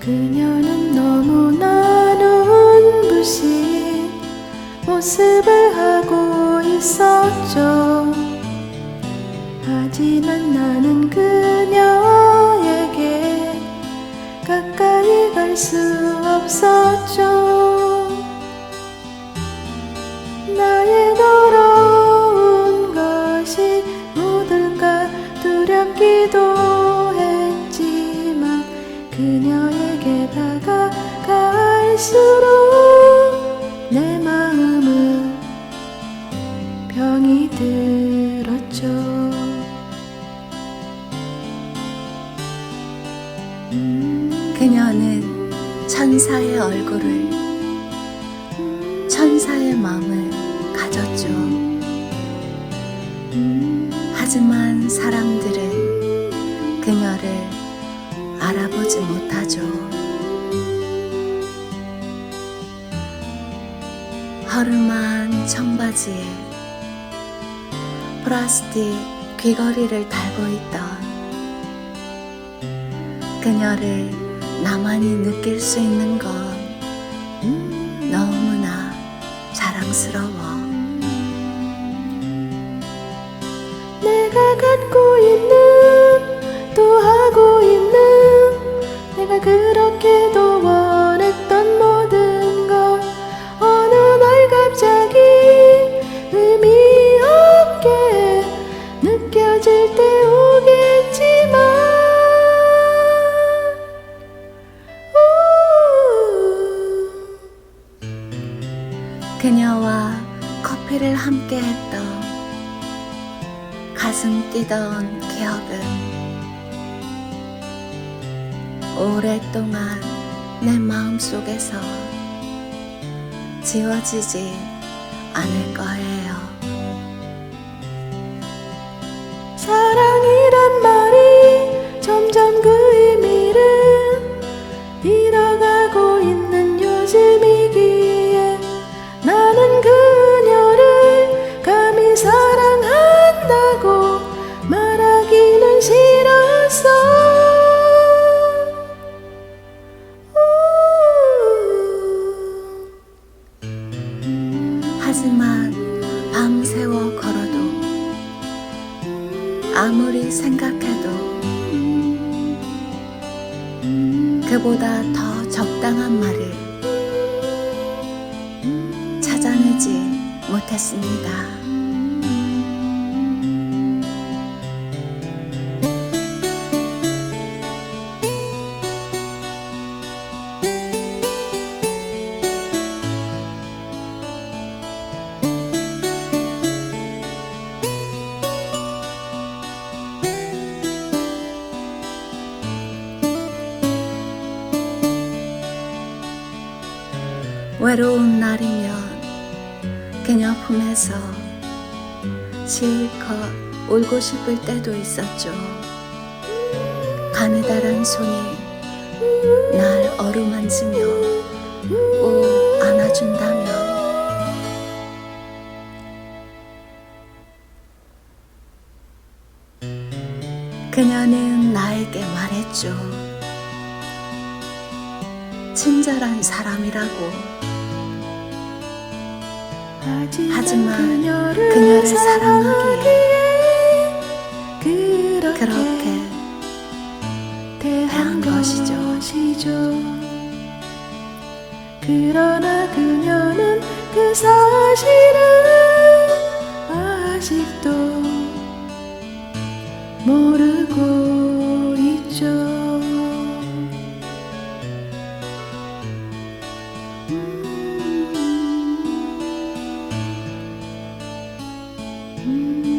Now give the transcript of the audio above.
그녀는 너무나 눈부신 모습을 하고 있었죠. 하지만 나는 그녀에게 가까이 갈 수 없었죠. 갈수록 내 마음은 병이 들었죠. 음, 그녀는 천사의 얼굴을, 천사의 마음을 가졌죠. 음, 하지만 사람들은 그녀를 알아보지 못하죠. 허름한 청바지에 플라스틱 귀걸이를 달고 있던 그녀를 나만이 느낄 수 있는 건 너무나 자랑스러워. 그녀와 커피를 함께 했던 가슴 뛰던 기억은 오랫동안 내 마음 속에서 지워지지 않을 거예요. 사랑한다고 말하기는 싫었어. 하지만 밤새워 걸어도 아무리 생각해도 그보다 더 적당한 말을 찾아내지 못했습니다. 외로운 날이면 그녀 품에서 실컷 울고 싶을 때도 있었죠. 가느다란 손이 날 어루만지며 꼭 안아준다면 그녀는 나에게 말했죠. 친절한 사람이라고. 하지만 그녀를, 그녀를 사랑하기에 그렇게, 대한. 것이죠. 그러나 그녀는 그 사실 Mm-hmm.